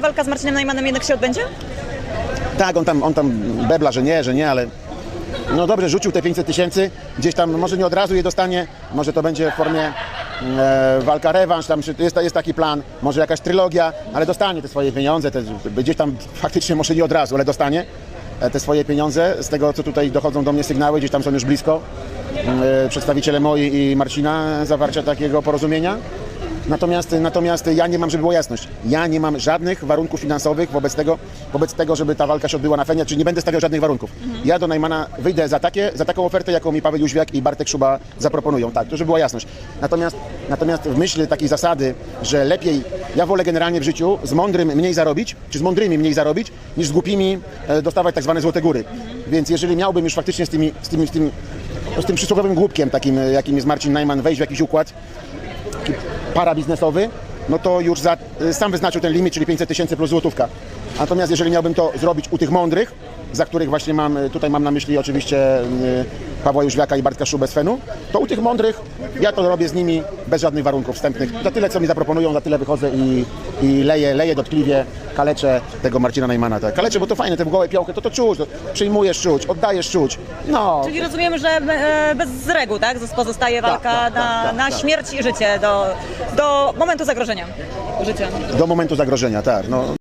Walka z Marcinem Najmanem jednak się odbędzie? Tak, on tam, on tam bebla, że nie, że nie, ale no dobrze, rzucił te 500 tysięcy, gdzieś tam może nie od razu je dostanie, może to będzie w formie e, walka rewanż, tam jest, jest taki plan, może jakaś trylogia, ale dostanie te swoje pieniądze, te, gdzieś tam faktycznie może nie od razu, ale dostanie e, te swoje pieniądze, z tego co tutaj dochodzą do mnie sygnały, gdzieś tam są już blisko e, przedstawiciele moi i Marcina zawarcia takiego porozumienia. Natomiast, natomiast ja nie mam, żeby była jasność, ja nie mam żadnych warunków finansowych wobec tego, wobec tego żeby ta walka się odbyła na Fenie, czyli nie będę stawiał żadnych warunków. Ja do Najmana wyjdę za, takie, za taką ofertę, jaką mi Paweł Jóźwiak i Bartek Szuba zaproponują, tak, to żeby była jasność. Natomiast, natomiast w myśl takiej zasady, że lepiej, ja wolę generalnie w życiu z mądrym mniej zarobić, czy z mądrymi mniej zarobić, niż z głupimi e, dostawać tak zwane złote góry. Więc jeżeli miałbym już faktycznie z, tymi, z, tymi, z, tym, z tym przysłowiowym głupkiem takim, e, jakim jest Marcin Najman, wejść w jakiś układ, parabiznesowy, no to już za, y, sam wyznaczył ten limit, czyli 500 tysięcy plus złotówka. Natomiast jeżeli miałbym to zrobić u tych mądrych, za których właśnie mam, y, tutaj mam na myśli oczywiście y, Pawła Jóźwiaka i Bartka Szubę z Fenu, to u tych mądrych ja to robię z nimi bez żadnych warunków wstępnych. Za tyle, co mi zaproponują, za tyle wychodzę i, i leję, leję dotkliwie, kaleczę tego Marcina Najmana. Tak. Kaleczę, bo to fajne, te gołe piołkę, to to czuć, to przyjmujesz czuć, oddajesz czuć. No, Czyli rozumiemy, że e, bez reguł, tak? Pozostaje walka tak, na, tak, tak, na tak. śmierć i życie do, do momentu zagrożenia życia. do momentu zagrożenia, tak. No.